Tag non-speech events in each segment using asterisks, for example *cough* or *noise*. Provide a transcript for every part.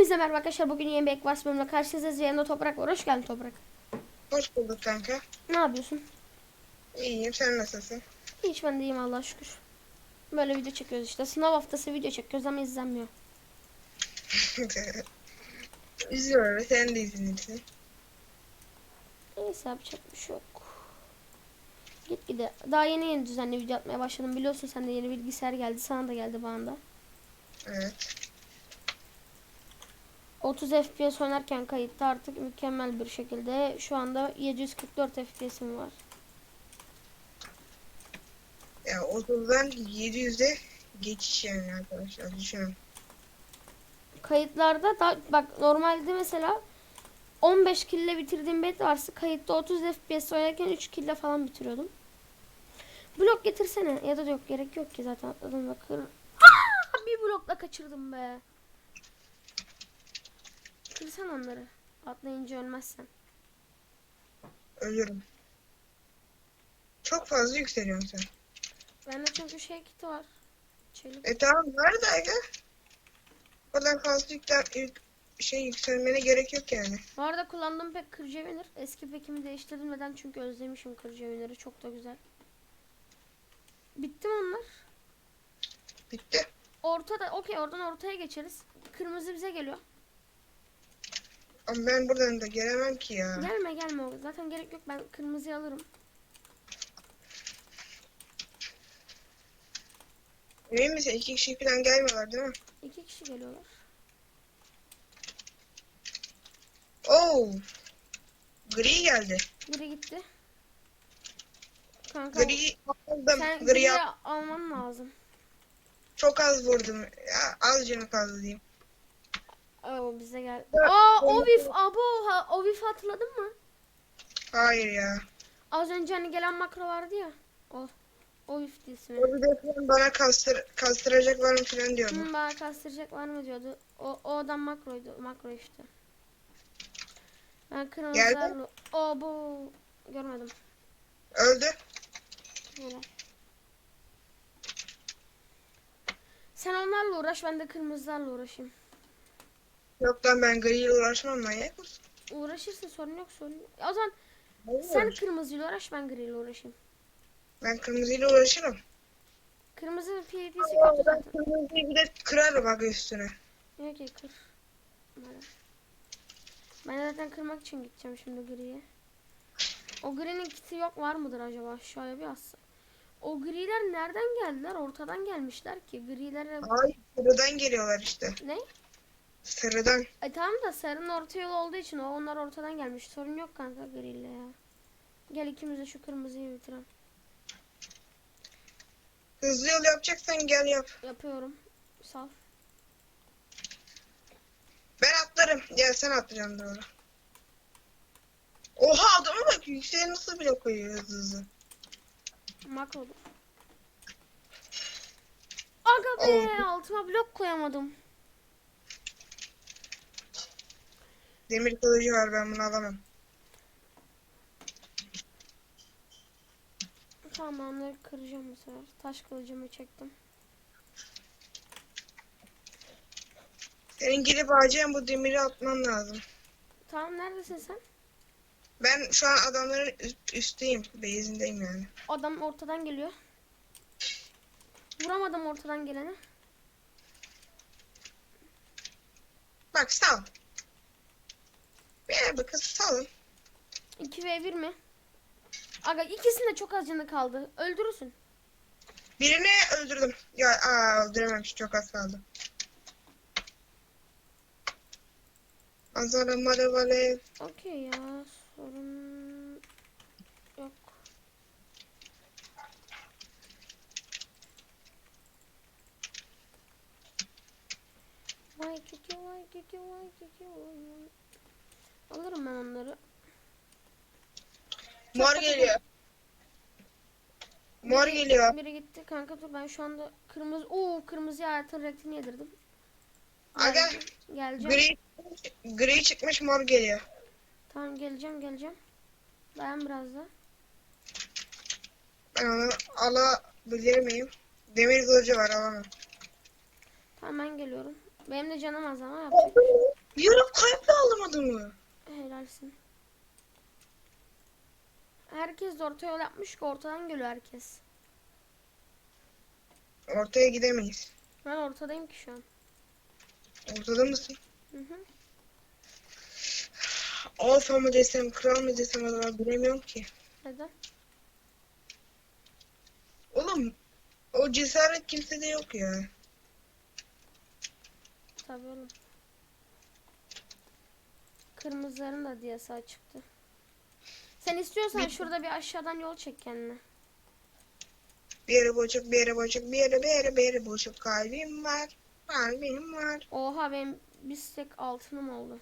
Hepinize merhaba arkadaşlar. Bugün yeni bir Ekvars bölümüne karşınızdayız. Yanında Toprak var. Hoş geldin Toprak. Hoş bulduk kanka. Ne yapıyorsun? İyiyim sen nasılsın? Hiç ben de iyiyim Allah'a şükür. Böyle video çekiyoruz işte. Sınav haftası video çekiyoruz ama izlenmiyor. *laughs* Üzüyorum sen de izinlisin. Neyse yapacak bir şey yok. Git gide. Daha yeni yeni düzenli video atmaya başladım. Biliyorsun sen de yeni bilgisayar geldi. Sana da geldi bana da. Evet. 30 FPS oynarken kayıtta artık mükemmel bir şekilde. Şu anda 744 FPS'im var. Ya 30'dan 700'e geçiş yani arkadaşlar düşünün. kayıtlarda da bak normalde mesela 15 kille bitirdiğim bet varsa kayıtta 30 FPS oynarken 3 kille falan bitiriyordum. Blok getirsene ya da yok gerek yok ki zaten atladım da kır. Aa, bir blokla kaçırdım be. Kırsan onları. Atlayınca ölmezsen. Ölürüm. Çok fazla yükseliyorsun sen. Bende çünkü şey kiti var. Çelik. E tamam var da aga. O kadar fazla yüklen, yük, şey yükselmene gerek yok yani. Bu arada kullandığım pek Kırcevenir. Eski pekimi değiştirdim neden? Çünkü özlemişim Kırcevenir'i. Çok da güzel. Bitti mi onlar? Bitti. Ortada, okey oradan ortaya geçeriz. Kırmızı bize geliyor. Ama ben buradan da gelemem ki ya. Gelme gelme. o- Zaten gerek yok. Ben kırmızıyı alırım. Emin misin? İki kişi falan gelmiyorlar değil mi? İki kişi geliyorlar. Oo. Gri geldi. Biri gitti. Kanka Gri aldım. sen Gri al- alman lazım. Çok az vurdum. Ya, az canı kaldı diyeyim. Oo bize gel. Aa. Ovif abo ha, Ovif hatırladın mı? Hayır ya. Az önce hani gelen makro vardı ya. O. Ovif ismi. O bir de falan bana kastır, kastıracaklar mı falan diyordu. Hı, bana kastıracak var mı diyordu. O, o adam makroydu. Makro işte. Ben kırmızılarla... O bu. Görmedim. Öldü. Helal. Sen onlarla uğraş ben de kırmızılarla uğraşayım. Yok lan ben griyle uğraşmam manyak mısın? Uğraşırsın sorun yok sorun yok. O zaman Hayır. sen kırmızıyla uğraş ben griyle uğraşayım. Ben kırmızıyla uğraşırım. Kırmızı PvP'si kötü ben zaten. kırmızıyı bir de kırarım bak üstüne. Yok ki kır. Ben zaten kırmak için gideceğim şimdi griye. O gri'nin kiti yok var mıdır acaba? Şöyle bir assam. O griler nereden geldiler? Ortadan gelmişler ki. Grilere... Ay sarıdan geliyorlar işte. Ne? Sarıdan. E tamam da sarının orta yolu olduğu için o onlar ortadan gelmiş. Sorun yok kanka griyle ya. Gel ikimiz de şu kırmızıyı bitirelim. Hızlı yol yapacaksan gel yap. Yapıyorum. Sal. Ben atlarım. Gel sen atlayacaksın doğru. Oha adama bak yükseğe nasıl bile koyuyor hızlı hızlı. Makrodur. Aga be altıma blok koyamadım. Demir kılıcı var ben bunu alamam. Tamam onları kıracağım bu sefer. Taş kılıcımı çektim. Senin gidip acilen bu demiri atman lazım. Tamam neredesin sen? Ben şu an adamların üst, üstteyim. Base'indeyim yani. Adam ortadan geliyor. Vuramadım ortadan geleni. Bak sal. Ver bakın salın. 2v1 mi? Aga ikisinde çok az canı kaldı. Öldürürsün. Birini öldürdüm. Ya aa öldürememiş çok az kaldı. Azara Maravale. Okey ya sorun yok. Vay kiki vay kiki vay kiki vay vay. Alırım ben onları. Mor geliyor. Mor geliyor. Biri gitti kanka dur ben şu anda kırmızı Oo kırmızı hayatın rektini yedirdim. Aga Geleceğim, gri, gri çıkmış mor geliyor. Tamam geleceğim geleceğim. Dayan biraz da. Ben onu alabilir miyim? Demir kılıcı var alamam. Tamam ben geliyorum. Benim de canım az ama yapacak. bir şey yok. Yarım kalple alamadı mı? Helalsin. Herkes de orta yol yapmış ki ortadan geliyor herkes. Ortaya gidemeyiz. Ben ortadayım ki şu an. Ortada mısın? Hı hı. Alfa mı desem, kral mı desem adama bilemiyorum ki. Neden? Oğlum o cesaret kimsede yok ya. Tabii oğlum. Kırmızıların da diyası çıktı. Sen istiyorsan Bir- şurada bir aşağıdan yol çek kendine. Bir yere boşluk, bir yere boşluk, bir yere, bir yere, bir yere boşluk. Kalbim var, kalbim var. Oha benim bir stek altınım oldu.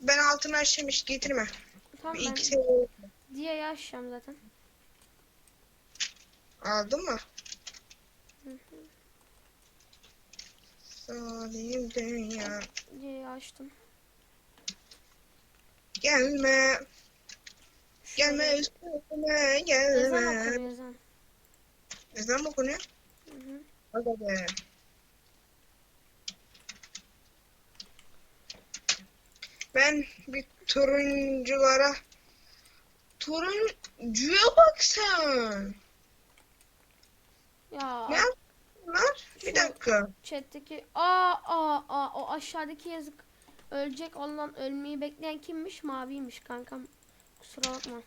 Ben altını hiç getirme. Tamam Bir ben iki diye aşacağım zaten. aldın mı? Hı hı. Salim dünya. Diye açtım. Gelme, gelme Şöyle- üstüme Ezan gelme. okunuyor ezan. Ezan mı okunuyor? Hı hı. Hadi be. Ben bir turunculara turuncuya bak sen. Ya Ne yaptılar? Bir dakika. chat'teki aa aa aa o aşağıdaki yazık ölecek olan ölmeyi bekleyen kimmiş? Maviymiş kankam. Kusura bakma.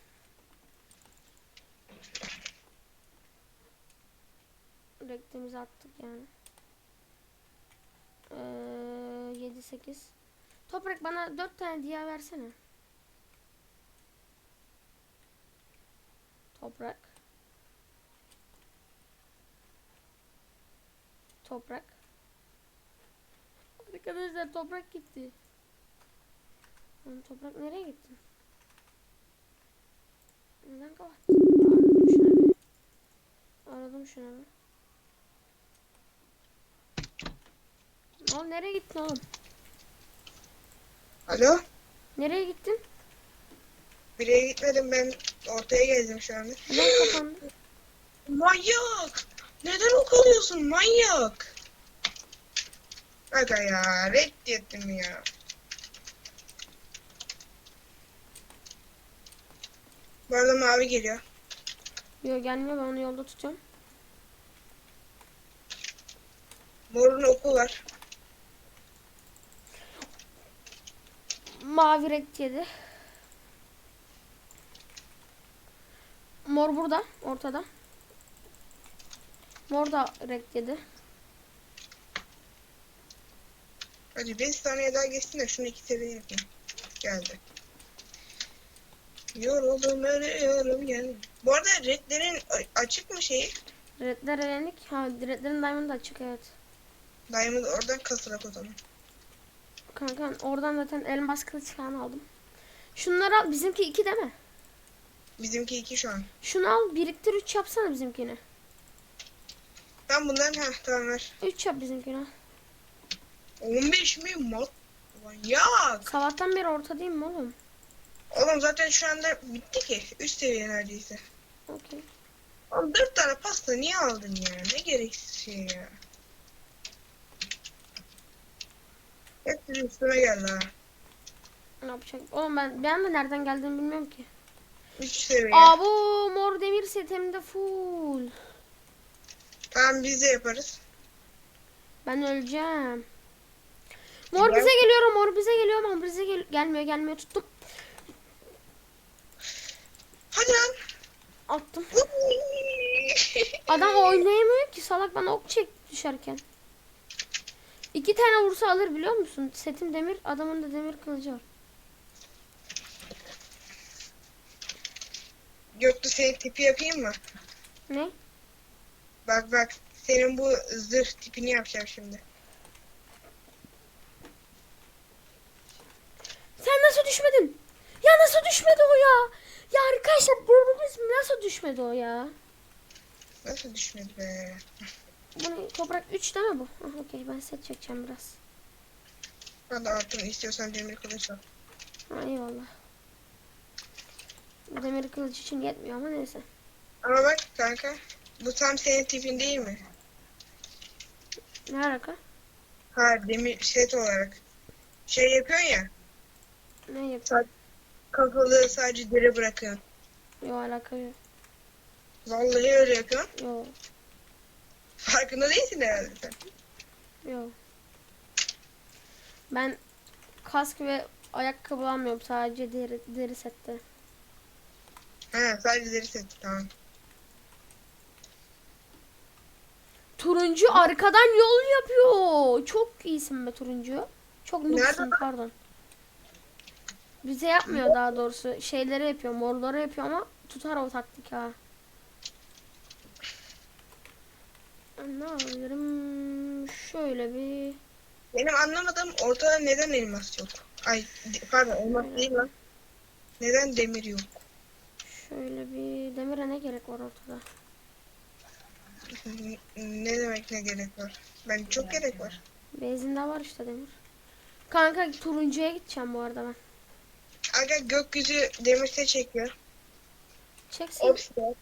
Rektemizi attık yani. Ee, 7 8. Toprak bana 4 tane diye versene. Toprak. Toprak. Arkadaşlar toprak gitti. Lan toprak nereye gittin? Neden kapattın? Aradım şunu bir. Aradım şunu bir. Oğlum nereye gittin oğlum? Alo? Nereye gittin? Bir yere gitmedim ben ortaya geldim şu anda. Neden kapandı? Manyak! Neden ok alıyorsun manyak? Aga ya reddettim ya. Bu arada mavi geliyor. Yok gelmiyor ben onu yolda tutuyorum. Morun oku var. Mavi renk yedi. Mor burada ortada. Mor da renk yedi. Hadi 5 saniye daha geçsin de şunu iki seviye yapayım. Geldi. Yoruldum ölüyorum gel. Bu arada redlerin açık mı şeyi? Redler elendik. Ha redlerin diamond açık evet. Diamond oradan kasılak o zaman. Kanka oradan zaten elmas kılıç falan aldım. Şunları al. Bizimki iki değil mi? Bizimki iki şu an. Şunu al. Biriktir 3 yapsana bizimkini. Ben bunların ha tamam ver. 3 yap bizimkini. 15 mi? Mat. Manyak. Sabahtan beri ortadayım mı oğlum? Oğlum zaten şu anda bitti ki. Üst seviye neredeyse. Okey. Oğlum 4 tane pasta niye aldın ya? Ne gereksiz şey ya. Hepsi üstüme geldi ha. Ne yapacak? Oğlum ben ben de nereden geldiğimi bilmiyorum ki. 3 seviye. Aa bu mor demir set hem de full. Tamam biz de yaparız. Ben öleceğim. Mor bize geliyor, mor bize geliyor, mor bize gel gelmiyor, gelmiyor. Tuttum. Hadi lan. Attım. Adam oynayamıyor ki salak bana ok çek düşerken. İki tane vursa alır biliyor musun? Setim demir, adamın da demir kılıcı var. Göktuğ senin tipi yapayım mı? Ne? Bak bak. Senin bu zırh tipini yapacağım şimdi. Sen nasıl düşmedin? Ya nasıl düşmedi o ya? Ya arkadaşlar gördünüz mü nasıl düşmedi o ya? Nasıl düşmedi be? Bunu toprak 3 değil mi bu? Ah, Okey ben set çekeceğim biraz. Ben de altın istiyorsan demir kılıç al. Ha, eyvallah. Demir kılıç için yetmiyor ama neyse. Ama bak kanka. Bu tam senin tipin değil mi? Ne alaka? Ha demir set olarak. Şey yapıyorsun ya. Ne yapayım? Sa- kafalığı sadece deri bırakıyorsun. Yok alaka yok. Vallahi öyle yapıyorsun. Yok. Farkında değilsin herhalde sen. Yok. Ben kask ve ayakkabı almıyorum. Sadece deri, deri sette. Ha sadece deri set. Tamam. Turuncu arkadan yol yapıyor. Çok iyisin be turuncu. Çok Nerede? pardon. Bize yapmıyor daha doğrusu. Şeyleri yapıyor. Morları yapıyor ama tutar o taktik ha. Ne alabilirim? Şöyle bir... Benim anlamadığım ortada neden elmas yok? Ay pardon elmas değil lan. Neden demir yok? Şöyle bir... Demire ne gerek var ortada? Ne demek ne gerek var? Ben çok gerek var. Benzinde var işte demir. Kanka turuncuya gideceğim bu arada ben. Aga gökyüzü demirse çekiyor. Çeksin. Obsidian.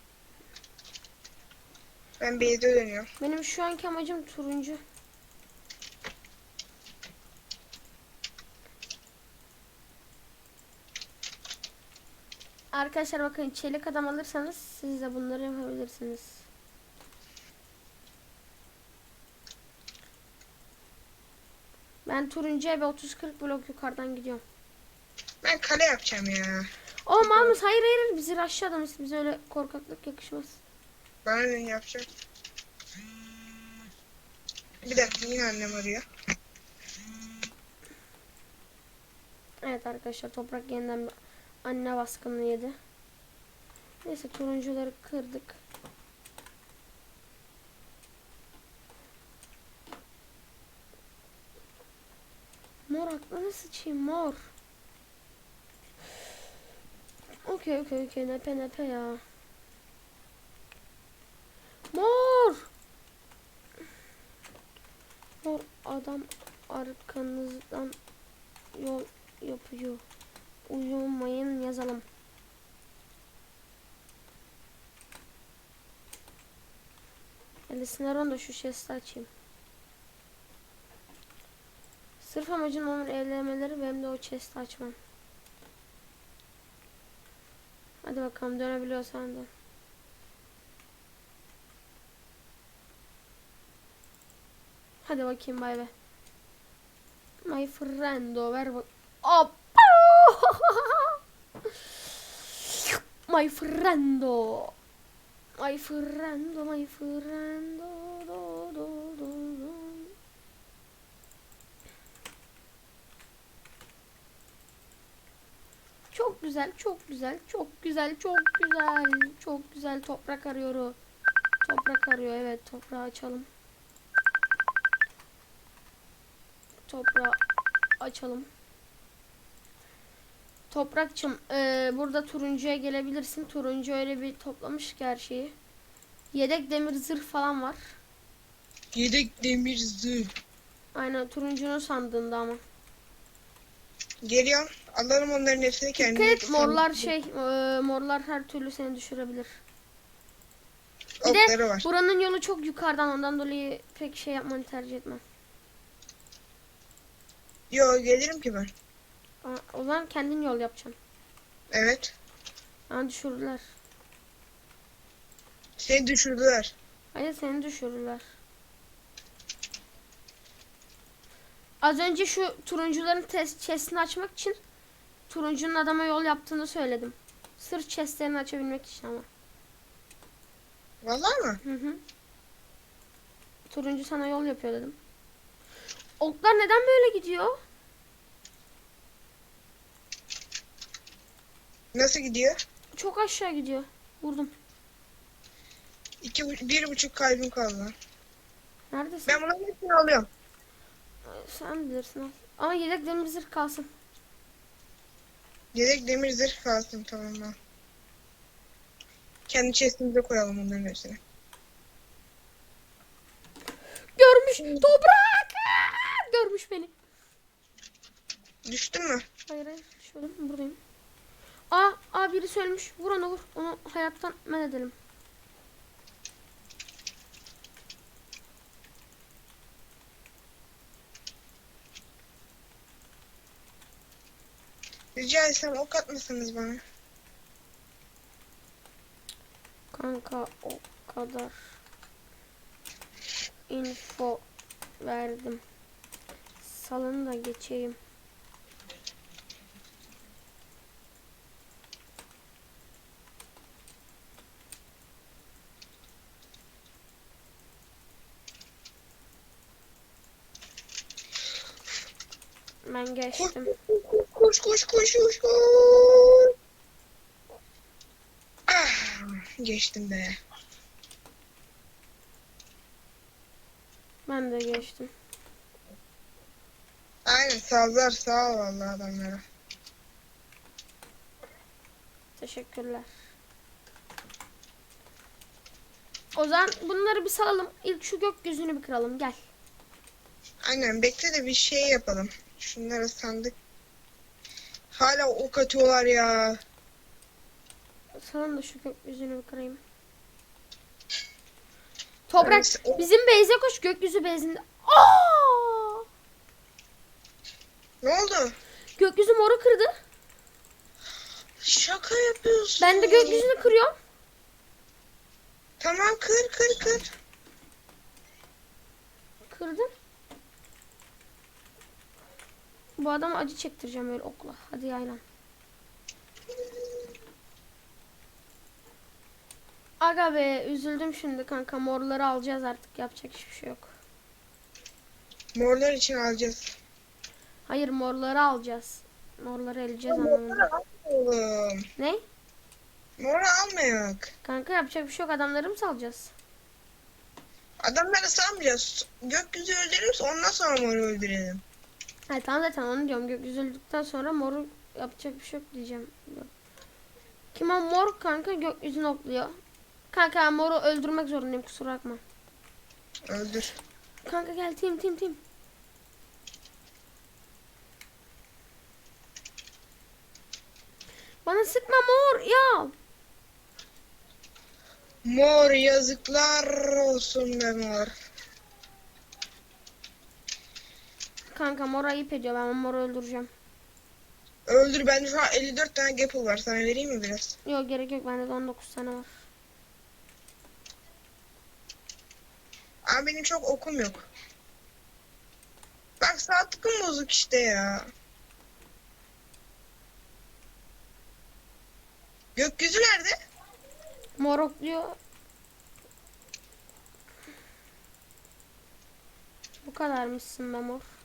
Ben base'e dönüyorum. Benim şu anki amacım turuncu. Arkadaşlar bakın çelik adam alırsanız siz de bunları yapabilirsiniz. Ben turuncuya ve 30-40 blok yukarıdan gidiyorum. Ben kale yapacağım ya. O Mahmut hayır hayır bizi aşağıdan bize öyle korkaklık yakışmaz. Bana ne yapacağım? Bir dakika yine annem arıyor. Evet arkadaşlar toprak yeniden anne baskını yedi. Neyse turuncuları kırdık. Mor aklını sıçayım mor. Okey okey okey nepe nepe ya. Mor. Mor adam arkanızdan yol yapıyor. Uyumayın yazalım. Elisine da şu chest'i açayım. Sırf amacım onun evlenmeleri benim de o chest'i açmam. Hadi bakalım dönebiliyorsan da. Hadi bakayım bay bay. My friendo ver bak. Hop. *laughs* My friendo. My friendo, my friendo. Çok güzel, çok güzel, çok güzel, çok güzel. Çok güzel toprak arıyor. Toprak arıyor. Evet, toprağı açalım. Toprağı açalım. Toprakçım eee, burada turuncuya gelebilirsin. Turuncu öyle bir toplamış ki her şeyi. Yedek demir zırh falan var. Yedek demir zırh. Aynen turuncunun sandığında ama. Geliyorum. Alırım onların hepsini Dikkat kendime. et morlar şey eee, morlar her türlü seni düşürebilir. Bir de Okları var. buranın yolu çok yukarıdan ondan dolayı pek şey yapmanı tercih etmem. Yo gelirim ki ben. Aa, O zaman kendin yol yapacaksın. Evet. Aa, düşürdüler. Seni düşürdüler. Hayır seni düşürürler. Az önce şu turuncuların test chest'ini açmak için turuncunun adama yol yaptığını söyledim. Sırf chest'lerini açabilmek için ama. Vallahi mı? Hı hı. Turuncu sana yol yapıyor dedim. Oklar neden böyle gidiyor? Nasıl gidiyor? Çok aşağı gidiyor. Vurdum. İki, bu- bir buçuk kalbim kaldı. Neredesin? Ben bunların hepsini alıyorum. Sen bilirsin al. Ama yedek demir zırh kalsın. Yedek demir zırh kalsın tamam lan. Kendi chestimize koyalım onların hepsini. Görmüş. Toprak. Aa, Görmüş beni. Düştün mü? Hayır hayır. Şöyle buradayım. Aa, aa birisi ölmüş. Vur onu vur. Onu hayattan men edelim. Rica etsem ok atmasanız bana. Kanka o kadar info verdim. Salın da geçeyim. Ben geçtim. koş koş koş koş koş. Ah, geçtim be. Ben de geçtim. Aynen sallar sağ ol vallahi adamlara. Teşekkürler. O zaman bunları bir salalım. İlk şu gökyüzünü bir kıralım. Gel. Aynen bekle de bir şey yapalım. Şunlara sandık. Hala ok atıyorlar ya. Salın da şu gökyüzünü bir kırayım. Toprak Evet, o- bizim beyze koş gökyüzü bezinde. Aa! Ne oldu? Gökyüzü moru kırdı. Şaka yapıyorsun. Ben de gökyüzünü kırıyorum. Tamam kır kır kır. Kırdım. Bu adama acı çektireceğim öyle okla. Hadi yaylan. Aga be üzüldüm şimdi kanka. Morları alacağız artık. Yapacak hiçbir şey yok. Morlar için alacağız. Hayır morları alacağız. Morları eleyeceğiz anlamında. Oğlum. Ne? Moru almayak. Kanka yapacak bir şey yok. Adamları mı salacağız? Adamları salmayacağız. Gökyüzü öldürürüz ondan sonra moru öldürelim. Hayır tamam zaten onu diyorum. Gökyüzü öldükten sonra moru yapacak bir şey yok diyeceğim. Kim o mor kanka gökyüzünü okluyor. Kanka moru öldürmek zorundayım kusura bakma. Öldür. Kanka gel tim tim tim. Bana sıkma mor ya. Mor yazıklar olsun be mor. Kanka mor ayıp ediyor ben moru öldüreceğim. Öldür bende şu an 54 tane gapple var sana vereyim mi biraz? Yok gerek yok bende de 19 tane var. Ama benim çok okum yok. Bak sağ tıkım bozuk işte ya. Gökyüzü nerede? Mor okluyor. Bu kadar mısın be mor?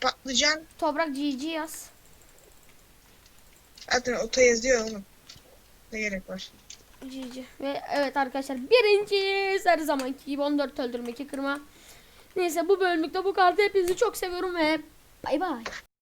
Patlıcan. Toprak GG yaz. Zaten ota yazıyor oğlum. Ne gerek var? GG. Ve evet arkadaşlar birinciyiz her zamanki gibi 14 öldürme 2 kırma. Neyse bu bölümlükte bu kadar. Hepinizi çok seviyorum ve bay bay.